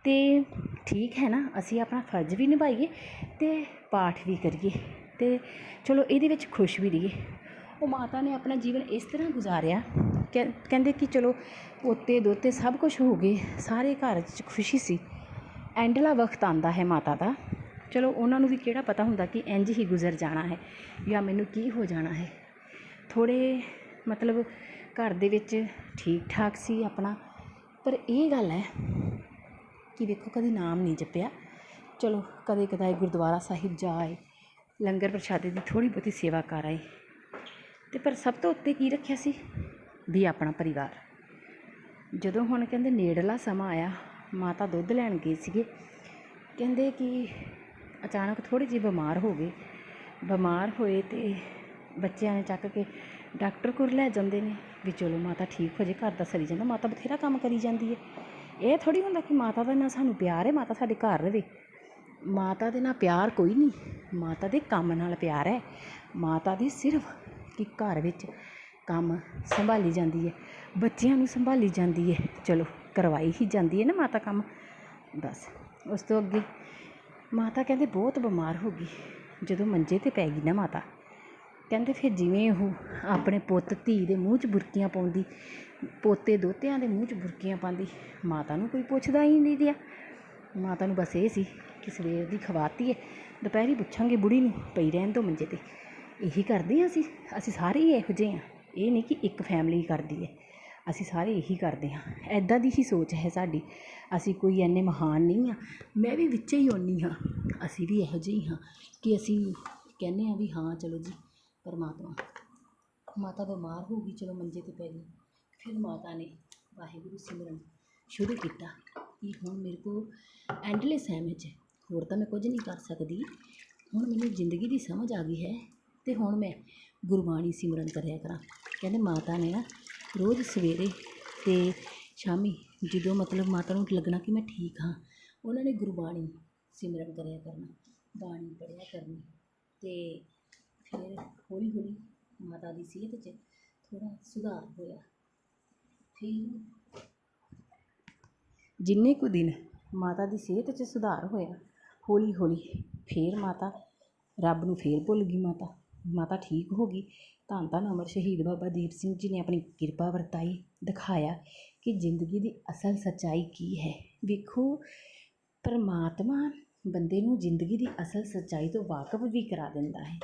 ਅਤੇ ਠੀਕ ਹੈ ਨਾ, ਅਸੀਂ ਆਪਣਾ ਫਰਜ਼ ਵੀ ਨਿਭਾਈਏ ਅਤੇ ਪਾਠ ਵੀ ਕਰੀਏ ਅਤੇ ਚਲੋ ਇਹਦੇ ਵਿੱਚ ਖੁਸ਼ ਵੀ ਰਹੀਏ। ਉਹ ਮਾਤਾ ਨੇ ਆਪਣਾ ਜੀਵਨ ਇਸ ਤਰ੍ਹਾਂ ਗੁਜ਼ਾਰਿਆ ਕਹਿ- ਕਹਿੰਦੇ ਕਿ ਚਲੋ ਪੋਤੇ ਦੋਤੇ ਸਭ ਕੁਛ ਹੋ ਗਏ, ਸਾਰੇ ਘਰ 'ਚ ਖੁਸ਼ੀ ਸੀ। ਐਂਡਲਾ ਵਕਤ ਆਉਂਦਾ ਹੈ ਮਾਤਾ ਦਾ। ਚਲੋ ਉਹਨਾਂ ਨੂੰ ਵੀ ਕਿਹੜਾ ਪਤਾ ਹੁੰਦਾ ਕਿ ਇੰਝ ਹੀ ਗੁਜ਼ਰ ਜਾਣਾ ਹੈ ਜਾਂ ਮੈਨੂੰ ਕੀ ਹੋ ਜਾਣਾ ਹੈ। ਥੋੜ੍ਹੇ ਮਤਲਬ ਘਰ ਦੇ ਵਿੱਚ ਠੀਕ ਠਾਕ ਸੀ ਆਪਣਾ, ਪਰ ਇਹ ਗੱਲ ਹੈ ਕਿ ਵੇਖੋ ਕਦੀ ਨਾਮ ਨਹੀਂ ਜਪਿਆ। ਚਲੋ, ਕਦੇ ਕਦਾਏ ਗੁਰਦੁਆਰਾ ਸਾਹਿਬ ਜਾ ਆਏ ਲੰਗਰ ਪ੍ਰਸ਼ਾਦੇ ਦੀ ਥੋੜ੍ਹੀ ਬਹੁਤੀ ਸੇਵਾ ਕਰ ਆਏ। ਅਤੇ ਪਰ ਸਭ ਤੋਂ ਉੱਤੇ ਕੀ ਰੱਖਿਆ ਸੀ? ਵੀ ਆਪਣਾ ਪਰਿਵਾਰ। ਜਦੋਂ ਹੁਣ ਕਹਿੰਦੇ ਨੇੜਲਾ ਸਮਾਂ ਆਇਆ, ਮਾਤਾ ਦੁੱਧ ਲੈਣ ਗਏ ਸੀਗੇ। ਕਹਿੰਦੇ ਕਿ ਅਚਾਨਕ ਥੋੜੀ ਜਿਹੀ ਬਿਮਾਰ ਹੋ ਗਏ। ਬਿਮਾਰ ਹੋਏ ਤੇ ਬੱਚਿਆਂ ਨੇ ਚੱਕ ਕੇ ਡਾਕਟਰ ਕੋਲ ਲੈ ਜਾਂਦੇ ਨੇ। ਵੀ ਚਲੋ ਮਾਤਾ ਠੀਕ ਹੋ ਜੇ, ਘਰ ਦਾ ਸਰੀ ਜਾਂਦਾ, ਮਾਤਾ ਬਥੇਰਾ ਕੰਮ ਕਰੀ ਜਾਂਦੀ ਹੈ। ਇਹ ਥੋੜ੍ਹੀ ਹੁੰਦਾ ਕਿ ਮਾਤਾ ਦਾ ਨਾ ਸਾਨੂੰ ਪਿਆਰ ਹੈ, ਮਾਤਾ ਸਾਡੇ ਘਰ ਰਵੇ ਮਾਤਾ ਦੇ ਨਾਲ ਪਿਆਰ ਕੋਈ ਨਹੀਂ। ਮਾਤਾ ਦੇ ਕੰਮ ਨਾਲ ਪਿਆਰ ਹੈ। ਮਾਤਾ ਦੀ ਸਿਰਫ ਕਿ ਘਰ ਵਿੱਚ ਕੰਮ ਸੰਭਾਲੀ ਜਾਂਦੀ ਹੈ। ਬੱਚਿਆਂ ਨੂੰ ਸੰਭਾਲੀ ਜਾਂਦੀ ਹੈ। ਚਲੋ, ਕਰਵਾਈ ਹੀ ਜਾਂਦੀ ਹੈ ਨਾ ਮਾਤਾ ਕੰਮ। ਬਸ, ਉਸ ਤੋਂ ਅੱਗੇ ਮਾਤਾ ਕਹਿੰਦੇ ਬਹੁਤ ਬਿਮਾਰ ਹੋ ਗਈ। ਜਦੋਂ ਮੰਜੇ ਤੇ ਪੈ ਗਈ ਨਾ ਮਾਤਾ। ਕਹਿੰਦੇ ਫਿਰ ਜਿਵੇਂ ਉਹ ਆਪਣੇ ਪੁੱਤ ਧੀ ਦੇ ਮੂੰਹ 'ਚ ਬੁਰਕੀਆਂ ਪਾਉਂਦੀ, ਪੋਤੇ ਦੋਤਿਆਂ ਦੇ ਮੂੰਹ 'ਚ ਬੁਰਕੀਆਂ ਪਾਉਂਦੀ, ਮਾਤਾ ਨੂੰ ਕੋਈ ਪੁੱਛਦਾ ਹੀ ਨਹੀਂ ਰਿਹਾ। ਮਾਤਾ ਨੂੰ ਬਸ ਇਹ ਸੀ ਕਿ ਸਵੇਰ ਦੀ ਖਵਾਤੀ ਹੈ ਦੁਪਹਿਰੀ ਪੁੱਛਾਂਗੇ ਬੁੜੀ ਨੂੰ ਪਈ ਰਹਿਣ ਤੋਂ ਮੰਜੇ ਤੇ। ਇਹੀ ਕਰਦੇ ਹਾਂ ਅਸੀਂ ਅਸੀਂ ਸਾਰੇ ਹੀ ਇਹੋ ਜਿਹੇ ਹਾਂ ਇਹ ਨਹੀਂ ਕਿ ਇੱਕ ਫੈਮਿਲੀ ਕਰਦੀ ਹੈ ਅਸੀਂ ਸਾਰੇ ਇਹੀ ਕਰਦੇ ਹਾਂ ਇੱਦਾਂ ਦੀ ਹੀ ਸੋਚ ਹੈ ਸਾਡੀ। ਅਸੀਂ ਕੋਈ ਇੰਨੇ ਮਹਾਨ ਨਹੀਂ ਹਾਂ ਮੈਂ ਵੀ ਵਿੱਚੇ ਹੀ ਆਉਂਦੀ ਹਾਂ ਅਸੀਂ ਵੀ ਇਹੋ ਜਿਹੇ ਹੀ ਹਾਂ ਕਿ ਅਸੀਂ ਕਹਿੰਦੇ ਹਾਂ ਵੀ ਹਾਂ, ਚਲੋ ਜੀ। ਪਰਮਾਤਮਾ। ਮਾਤਾ ਬਿਮਾਰ ਹੋ ਗਈ ਚਲੋ ਮੰਜੇ ਤੇ ਪੈ ਗਈ। ਫਿਰ ਮਾਤਾ ਨੇ ਵਾਹਿਗੁਰੂ ਸਿਮਰਨ ਸ਼ੁਰੂ ਕੀਤਾ ਕਿ ਹੁਣ ਮੇਰੇ ਕੋ ਐਂਡਲੈਸ ਹੈ ਵਿੱਚ ਹੋਰ ਤਾਂ ਮੈਂ ਕੁਝ ਨਹੀਂ ਕਰ ਸਕਦੀ। ਹੁਣ ਮੈਨੂੰ ਜ਼ਿੰਦਗੀ ਦੀ ਸਮਝ ਆ ਗਈ ਹੈ ਤੇ ਹੁਣ ਮੈਂ ਗੁਰਬਾਣੀ ਸਿਮਰਨ ਕਰਿਆ ਕਰਾਂ। ਕਹਿੰਦੇ ਮਾਤਾ ਨੇ ਨਾ ਰੋਜ਼ ਸਵੇਰੇ ਤੇ ਸ਼ਾਮੀ ਜਦੋਂ ਮਤਲਬ ਮਾਤਾ ਨੂੰ ਲੱਗਣਾ ਕਿ ਮੈਂ ਠੀਕ ਹਾਂ, ਉਹਨਾਂ ਨੇ ਗੁਰਬਾਣੀ ਸਿਮਰਨ ਕਰਿਆ ਕਰਨਾ, ਬਾਣੀ ਪੜ੍ਹਿਆ ਕਰਨੀ ਤੇ ਫਿਰ ਹੌਲੀ ਹੌਲੀ ਮਾਤਾ ਦੀ ਸਿਹਤ 'ਚ ਥੋੜਾ ਸੁਧਾਰ ਹੋਇਆ। ਫਿਰ ਜਿੰਨੇ ਕੁ ਦਿਨ ਮਾਤਾ ਦੀ ਸਿਹਤ 'ਚ ਸੁਧਾਰ ਹੋਇਆ, ਹੌਲੀ ਹੌਲੀ ਫਿਰ ਮਾਤਾ ਰੱਬ ਨੂੰ ਫਿਰ ਭੁੱਲ ਗਈ ਮਾਤਾ। ਮਾਤਾ ਠੀਕ ਹੋ ਗਈ। ਧੰਨ ਧੰਨ ਅਮਰ ਸ਼ਹੀਦ ਬਾਬਾ ਦੀਪ ਸਿੰਘ ਜੀ ਨੇ ਆਪਣੀ ਕਿਰਪਾ ਵਰਤਾਈ, ਦਿਖਾਇਆ ਕਿ ਜ਼ਿੰਦਗੀ ਦੀ ਅਸਲ ਸੱਚਾਈ ਕੀ ਹੈ। ਵੇਖੋ, ਪਰਮਾਤਮਾ ਬੰਦੇ ਨੂੰ ਜ਼ਿੰਦਗੀ ਦੀ ਅਸਲ ਸੱਚਾਈ ਤੋਂ ਵਾਕਫ ਵੀ ਕਰਾ ਦਿੰਦਾ ਹੈ।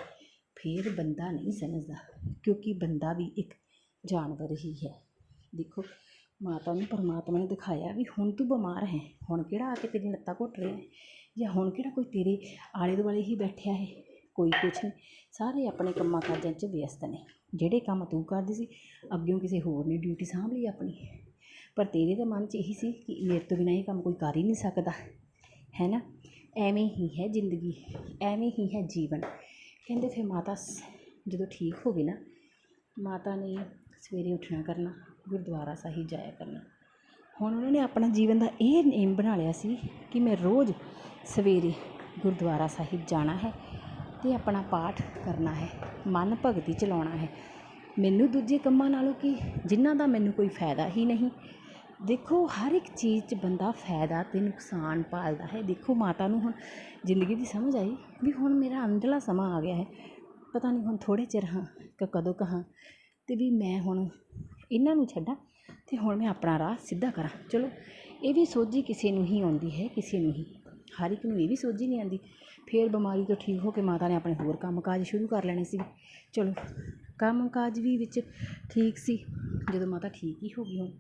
ਫਿਰ ਬੰਦਾ ਨਹੀਂ ਸਮਝਦਾ, ਕਿਉਂਕਿ ਬੰਦਾ ਵੀ ਇੱਕ ਜਾਨਵਰ ਹੀ ਹੈ। ਦੇਖੋ, ਮਾਤਾ ਨੂੰ ਪਰਮਾਤਮਾ ਨੇ ਦਿਖਾਇਆ ਵੀ ਹੁਣ ਤੂੰ ਬਿਮਾਰ ਹੈ, ਹੁਣ ਕਿਹੜਾ ਆ ਕੇ ਤੇਰੀ ਲੱਤਾਂ ਘੁੱਟ ਰਿਹਾ ਜਾਂ ਹੁਣ ਕਿਹੜਾ ਕੋਈ ਤੇਰੇ ਆਲੇ ਦੁਆਲੇ ਹੀ ਬੈਠਿਆ ਹੈ? ਕੋਈ ਕੁਛ ਨਹੀਂ। ਸਾਰੇ ਆਪਣੇ ਕੰਮਾਂ ਕਾਜਾਂ 'ਚ ਵਿਅਸਤ ਨੇ। ਜਿਹੜੇ ਕੰਮ ਤੂੰ ਕਰਦੀ ਸੀ, ਅੱਗਿਓਂ ਕਿਸੇ ਹੋਰ ਨੇ ਡਿਊਟੀ ਸਾਂਭ ਲਈ ਆਪਣੀ। ਪਰ ਤੇਰੇ ਤਾਂ ਮਨ 'ਚ ਇਹੀ ਸੀ ਕਿ ਮੇਰੇ ਤੋਂ ਬਿਨਾਂ ਇਹ ਕੰਮ ਕੋਈ ਕਰ ਹੀ ਨਹੀਂ ਸਕਦਾ। ਹੈ ਨਾ? ਐਵੇਂ ਹੀ ਹੈ ਜ਼ਿੰਦਗੀ। ਐਵੇਂ ਹੀ ਹੈ ਜੀਵਨ। ਕਹਿੰਦੇ ਫਿਰ ਮਾਤਾ ਸ- ਜਦੋਂ ਠੀਕ ਹੋ ਗਈ ਨਾ, ਮਾਤਾ ਨੇ ਸਵੇਰੇ ਉੱਠਣਾ ਕਰਨਾ, ਗੁਰਦੁਆਰਾ ਸਾਹਿਬ ਜਾਇਆ ਕਰਨਾ। ਹੁਣ ਉਹਨਾਂ ਨੇ ਆਪਣਾ ਜੀਵਨ ਦਾ ਇਹ ਨੇਮ ਬਣਾ ਲਿਆ ਸੀ ਕਿ ਮੈਂ ਰੋਜ਼ ਸਵੇਰੇ ਗੁਰਦੁਆਰਾ ਸਾਹਿਬ ਜਾਣਾ ਹੈ ਅਤੇ ਆਪਣਾ ਪਾਠ ਕਰਨਾ ਹੈ, ਮਨ ਭਗਤੀ ਚਲਾਉਣਾ ਹੈ। ਮੈਨੂੰ ਦੂਜੇ ਕੰਮਾਂ ਨਾਲੋਂ ਕਿ, ਜਿਨ੍ਹਾਂ ਦਾ ਮੈਨੂੰ ਕੋਈ ਫਾਇਦਾ ਹੀ ਨਹੀਂ ਦੇਖੋ, ਹਰ ਇੱਕ ਚੀਜ਼ 'ਚ ਬੰਦਾ ਫਾਇਦਾ ਅਤੇ ਨੁਕਸਾਨ ਪਾਲਦਾ ਹੈ। ਦੇਖੋ, ਮਾਤਾ ਨੂੰ ਹੁਣ ਜ਼ਿੰਦਗੀ ਦੀ ਸਮਝ ਆਈ ਵੀ ਹੁਣ ਮੇਰਾ ਅੰਦਰਲਾ ਸਮਾਂ ਆ ਗਿਆ ਹੈ। ਪਤਾ ਨਹੀਂ ਹੁਣ ਥੋੜ੍ਹੇ ਚਿਰ ਹਾਂ ਕਿ ਕਦੋਂ ਕਹਾਂ ਅਤੇ ਵੀ ਮੈਂ ਹੁਣ ਇਹਨਾਂ ਨੂੰ ਛੱਡਾਂ ਅਤੇ ਹੁਣ ਮੈਂ ਆਪਣਾ ਰਾਹ ਸਿੱਧਾ ਕਰਾਂ। ਚਲੋ, ਇਹ ਵੀ ਸੋਝੀ ਕਿਸੇ ਨੂੰ ਹੀ ਆਉਂਦੀ ਹੈ, ਕਿਸੇ ਨੂੰ ਹੀ। ਹਰ ਇੱਕ ਨੂੰ ਇਹ ਵੀ ਸੋਝੀ ਨਹੀਂ ਆਉਂਦੀ। ਫਿਰ ਬਿਮਾਰੀ ਤੋਂ ਠੀਕ ਹੋ ਕੇ ਮਾਤਾ ਨੇ ਆਪਣੇ ਹੋਰ ਕੰਮ ਕਾਜ ਸ਼ੁਰੂ ਕਰ ਲੈਣੇ ਸੀ। ਚਲੋ ਕੰਮ ਕਾਜ ਵੀ ਵਿੱਚ ਠੀਕ ਸੀ, ਜਦੋਂ ਮਾਤਾ ਠੀਕ ਹੀ ਹੋ ਗਈ ਹੁਣ।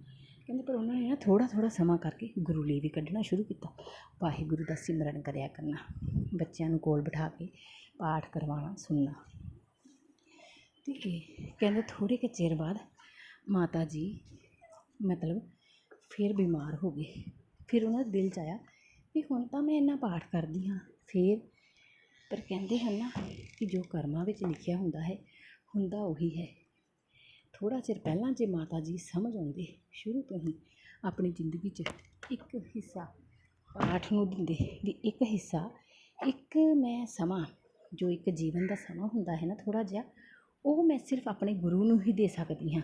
ਕਹਿੰਦੇ ਪਰ ਉਹਨਾਂ ਨੇ ਨਾ ਥੋੜ੍ਹਾ ਥੋੜ੍ਹਾ ਸਮਾਂ ਕਰਕੇ ਗੁਰੂ ਲਈ ਵੀ ਕੱਢਣਾ ਸ਼ੁਰੂ ਕੀਤਾ। ਵਾਹਿਗੁਰੂ ਦਾ ਸਿਮਰਨ ਕਰਿਆ ਕਰਨਾ, ਬੱਚਿਆਂ ਨੂੰ ਕੋਲ ਬਿਠਾ ਕੇ ਪਾਠ ਕਰਵਾਉਣਾ, ਸੁਣਨਾ। ਤੇ ਕਹਿੰਦੇ ਥੋੜ੍ਹੇ ਕੁ ਚਿਰ ਬਾਅਦ ਮਾਤਾ ਜੀ ਮਤਲਬ ਫਿਰ ਬਿਮਾਰ ਹੋ ਗਏ। ਫਿਰ ਉਹਨਾਂ ਦੇ ਦਿਲ 'ਚ ਆਇਆ ਵੀ ਹੁਣ ਤਾਂ ਮੈਂ ਇੰਨਾ ਪਾਠ ਕਰਦੀ ਹਾਂ, ਫਿਰ ਪਰ ਕਹਿੰਦੇ ਹਨ ਨਾ ਕਿ ਜੋ ਕਰਮਾਂ ਵਿੱਚ ਲਿਖਿਆ ਹੁੰਦਾ ਹੈ, ਹੁੰਦਾ ਉਹੀ ਹੈ। ਥੋੜ੍ਹਾ ਚਿਰ ਪਹਿਲਾਂ ਜੇ ਮਾਤਾ ਜੀ ਸਮਝ ਆਉਂਦੇ, ਸ਼ੁਰੂ ਤੋਂ ਹੀ ਆਪਣੀ ਜ਼ਿੰਦਗੀ 'ਚ ਇੱਕ ਹਿੱਸਾ ਪਾਠ ਨੂੰ ਦਿੰਦੇ ਵੀ ਇੱਕ ਹਿੱਸਾ, ਇੱਕ ਮੈਂ ਸਮਾਂ, ਜੋ ਇੱਕ ਜੀਵਨ ਦਾ ਸਮਾਂ ਹੁੰਦਾ ਹੈ ਨਾ ਥੋੜ੍ਹਾ ਜਿਹਾ, ਉਹ ਮੈਂ ਸਿਰਫ ਆਪਣੇ ਗੁਰੂ ਨੂੰ ਹੀ ਦੇ ਸਕਦੀ ਹਾਂ।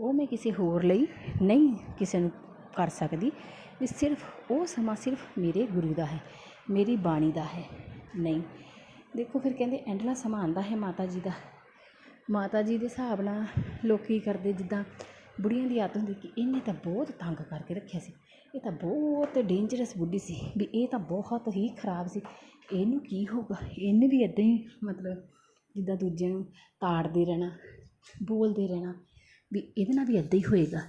ਉਹ ਮੈਂ ਕਿਸੇ ਹੋਰ ਲਈ ਨਹੀਂ ਕਿਸੇ ਨੂੰ ਕਰ ਸਕਦੀ, ਵੀ ਸਿਰਫ ਉਹ ਸਮਾਂ ਸਿਰਫ ਮੇਰੇ ਗੁਰੂ ਦਾ ਹੈ, ਮੇਰੀ ਬਾਣੀ ਦਾ ਹੈ। ਨਹੀਂ, ਦੇਖੋ ਫਿਰ ਕਹਿੰਦੇ, ਐਂਡਲਾ ਸਮਾਂ ਆਉਂਦਾ ਹੈ ਮਾਤਾ ਜੀ ਦਾ। ਮਾਤਾ ਜੀ ਦੇ ਹਿਸਾਬ ਨਾਲ ਲੋਕੀ ਕਰਦੇ, ਜਿੱਦਾਂ ਬੁੜੀਆਂ ਦੀ ਆਦਤ ਹੁੰਦੀ ਕਿ ਇਹਨੇ ਤਾਂ ਬਹੁਤ ਤੰਗ ਕਰਕੇ ਰੱਖਿਆ ਸੀ। ਇਹ ਤਾਂ ਬਹੁਤ ਡੇਂਜਰਸ ਬੁੱਢੀ ਸੀ ਵੀ ਇਹ ਤਾਂ ਬਹੁਤ ਹੀ ਖਰਾਬ ਸੀ। ਇਹਨੂੰ ਕੀ ਹੋਊਗਾ? ਇਹਨੇ ਵੀ ਇੱਦਾਂ ਹੀ ਮਤਲਬ ਜਿੱਦਾਂ ਦੂਜਿਆਂ ਨੂੰ ਤਾੜਦੇ ਰਹਿਣਾ, ਬੋਲਦੇ ਰਹਿਣਾ ਵੀ ਇਹਦੇ ਨਾਲ ਵੀ ਇੱਦਾਂ ਹੀ ਹੋਏਗਾ।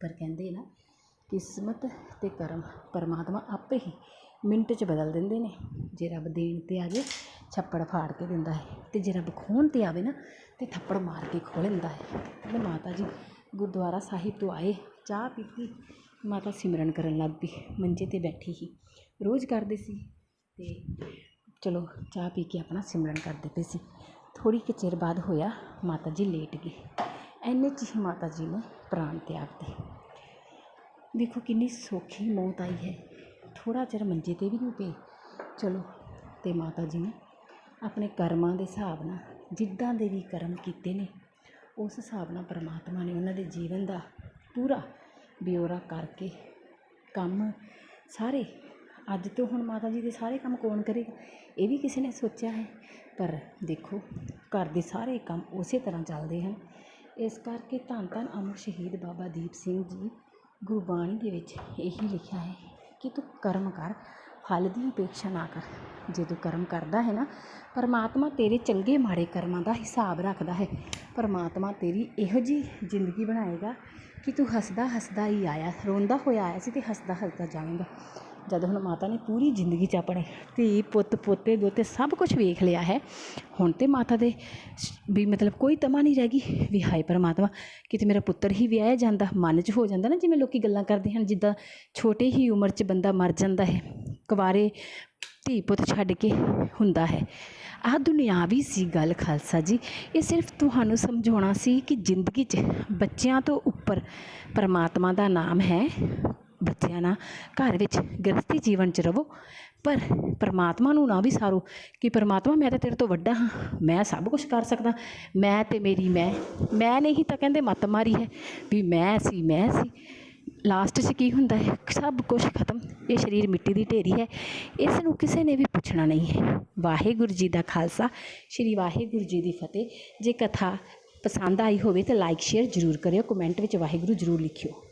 ਪਰ ਕਹਿੰਦੇ ਨਾ, ਕਿਸਮਤ ਅਤੇ ਕਰਮ ਪਰਮਾਤਮਾ ਆਪੇ ਹੀ ਮਿੰਟ 'ਚ ਬਦਲ ਦਿੰਦੇ ਨੇ। ਜੇ ਰੱਬ ਦੇਣ ਤੇ ਆ ਜੇ, ਛੱਪੜ ਫਾੜ ਕੇ ਦਿੰਦਾ ਹੈ ਅਤੇ ਜੇ ਰੱਬ ਖੋਹਣ ਤੇ ਆਵੇ ਨਾ ਅਤੇ ਥੱਪੜ ਮਾਰ ਕੇ ਖੋਹ ਲੈਂਦਾ ਹੈ। ਕਹਿੰਦੇ ਮਾਤਾ ਜੀ ਗੁਰਦੁਆਰਾ ਸਾਹਿਬ ਤੋਂ ਆਏ, ਚਾਹ ਪੀਤੀ ਮਾਤਾ ਸਿਮਰਨ ਕਰਨ ਲੱਗ ਪਈ, ਮੰਜੇ ਤੇ ਬੈਠੀ ਸੀ। ਰੋਜ਼ ਕਰਦੇ ਸੀ ਅਤੇ ਚਲੋ ਚਾਹ ਪੀ ਕੇ ਆਪਣਾ ਸਿਮਰਨ ਕਰਦੇ ਪਏ ਸੀ। ਥੋੜ੍ਹੀ ਕੁ ਚਿਰ ਬਾਅਦ ਹੋਇਆ, ਮਾਤਾ ਜੀ ਲੇਟ ਗਏ। ਇੰਨੇ 'ਚ ਹੀ ਮਾਤਾ ਜੀ ਨੇ ਪ੍ਰਾਣ ਤਿਆਗ ਦਿੱਤੇ ਦੇਖੋ ਕਿੰਨੀ ਸੌਖੀ ਮੌਤ ਆਈ ਹੈ। ਥੋੜ੍ਹਾ ਚਿਰ ਮੰਜੇ ਤੇ ਵੀ ਨਹੀਂ ਪਏ। ਚਲੋ ਅਤੇ ਮਾਤਾ ਜੀ ਨੇ ਆਪਣੇ ਕਰਮਾਂ ਦੇ ਹਿਸਾਬ ਨਾਲ ਜਿੱਦਾਂ ਦੇ ਵੀ ਕਰਮ ਕੀਤੇ ਨੇ, ਉਸ ਹਿਸਾਬ ਨਾਲ ਪਰਮਾਤਮਾ ਨੇ ਉਹਨਾਂ ਦੇ ਜੀਵਨ ਦਾ ਪੂਰਾ ਬਿਉਰਾ ਕਰਕੇ ਕੰਮ ਸਾਰੇ, ਅੱਜ ਤੋਂ ਹੁਣ ਮਾਤਾ ਜੀ ਦੇ ਸਾਰੇ ਕੰਮ ਕੌਣ ਕਰੇਗਾ? ਇਹ ਵੀ ਕਿਸੇ ਨੇ ਸੋਚਿਆ ਹੈ। ਪਰ ਦੇਖੋ, ਘਰ ਦੇ ਸਾਰੇ ਕੰਮ ਉਸੇ ਤਰ੍ਹਾਂ ਚੱਲਦੇ ਹਨ। ਇਸ ਕਰਕੇ ਧੰਨ ਧੰਨ ਅਮਰ ਸ਼ਹੀਦ ਬਾਬਾ ਦੀਪ ਸਿੰਘ ਜੀ, ਗੁਰਬਾਣੀ ਦੇ ਵਿੱਚ ਇਹੀ ਲਿਖਿਆ ਹੈ ਕਿ ਤੂੰ ਕਰਮ ਕਰ, ਫਲ ਦੀ ਉਪੇਖਾ ਨਾ ਕਰ। ਜੇ ਤੂੰ ਕਰਮ ਕਰਦਾ ਹੈ ਨਾ, ਪਰਮਾਤਮਾ ਤੇਰੇ ਚੰਗੇ ਮਾੜੇ ਕਰਮਾਂ ਦਾ ਹਿਸਾਬ ਰੱਖਦਾ ਹੈ। ਪਰਮਾਤਮਾ ਤੇਰੀ ਇਹੋ ਜਿਹੀ ਜ਼ਿੰਦਗੀ ਬਣਾਏਗਾ ਕਿ ਤੂੰ ਹੱਸਦਾ ਹੱਸਦਾ ਹੀ ਆਇਆ, ਰੋਂਦਾ ਹੋਇਆ ਆਇਆ ਸੀ ਤੇ ਹੱਸਦਾ ਹੱਸਦਾ ਜਾਵੇਂਗਾ। ਜਦ ਹੁਣ ਮਾਤਾ ਨੇ ਪੂਰੀ ਜ਼ਿੰਦਗੀ 'ਚ ਆਪਣੇ ਧੀ, ਪੁੱਤ, ਪੋਤੇ, ਦੋਤੇ ਸਭ ਕੁਝ ਵੇਖ ਲਿਆ ਹੈ, ਹੁਣ ਤੇ ਮਾਤਾ ਦੇ ਵੀ ਮਤਲਬ ਕੋਈ ਤਮਾ ਨਹੀਂ ਰਹਿ ਗਈ ਵੀ ਹਾਏ ਪਰਮਾਤਮਾ, ਕਿਤੇ ਮੇਰਾ ਪੁੱਤਰ ਹੀ ਵਿਆਹਿਆ ਜਾਂਦਾ, ਮਨ 'ਚ ਹੋ ਜਾਂਦਾ ਨਾ ਜਿਵੇਂ ਲੋਕੀ ਗੱਲਾਂ ਕਰਦੇ ਹਨ, ਜਿੱਦਾਂ ਛੋਟੇ ਹੀ ਉਮਰ 'ਚ ਬੰਦਾ ਮਰ ਜਾਂਦਾ ਹੈ, ਕੁਵਾਰੇ ਧੀ ਪੁੱਤ ਛੱਡ ਕੇ ਹੁੰਦਾ ਹੈ। ਆਹ ਦੁਨਿਆਵੀ ਸੀ ਗੱਲ ਖਾਲਸਾ ਜੀ। ਇਹ ਸਿਰਫ ਤੁਹਾਨੂੰ ਸਮਝਾਉਣਾ ਸੀ ਕਿ ਜ਼ਿੰਦਗੀ 'ਚ ਬੱਚਿਆਂ ਤੋਂ ਉੱਪਰ ਪਰਮਾਤਮਾ ਦਾ ਨਾਮ ਹੈ। ਬੱਚਿਆਂ ਨਾਲ ਘਰ ਵਿੱਚ ਗ੍ਰਸਤੀ ਜੀਵਨ 'ਚ ਰਵੋ। ਪਰ ਪਰਮਾਤਮਾ ਨੂੰ ਨਾ ਵੀ ਸਾਰੋ ਕਿ ਪਰਮਾਤਮਾ, ਮੈਂ ਤਾਂ ਤੇਰੇ ਤੋਂ ਵੱਡਾ ਹਾਂ। ਮੈਂ ਸਭ ਕੁਝ ਕਰ ਸਕਦਾ। ਮੈਂ ਅਤੇ ਮੇਰੀ ਮੈਂ। ਮੈਂ ਨਹੀਂ ਤਾਂ ਕਹਿੰਦੇ ਮੱਤ ਮਾਰੀ ਹੈ ਵੀ ਮੈਂ ਸੀ ਮੈਂ ਸੀ। ਲਾਸਟ 'ਚ ਕੀ ਹੁੰਦਾ ਹੈ? ਸਭ ਕੁਛ ਖਤਮ। ਇਹ ਸਰੀਰ ਮਿੱਟੀ ਦੀ ਢੇਰੀ ਹੈ। ਇਸ ਨੂੰ ਕਿਸੇ ਨੇ ਵੀ ਪੁੱਛਣਾ ਨਹੀਂ ਹੈ। ਵਾਹਿਗੁਰੂ ਜੀ ਦਾ ਖਾਲਸਾ। ਸ੍ਰੀ ਵਾਹਿਗੁਰੂ ਜੀ ਦੀ ਫਤਿਹ। ਜੇ ਕਥਾ ਪਸੰਦ ਆਈ ਹੋਵੇ ਤਾਂ ਲਾਈਕ ਸ਼ੇਅਰ ਜ਼ਰੂਰ ਕਰਿਓ। ਕਮੈਂਟ ਵਿੱਚ ਵਾਹਿਗੁਰੂ ਜ਼ਰੂਰ ਲਿਖਿਓ।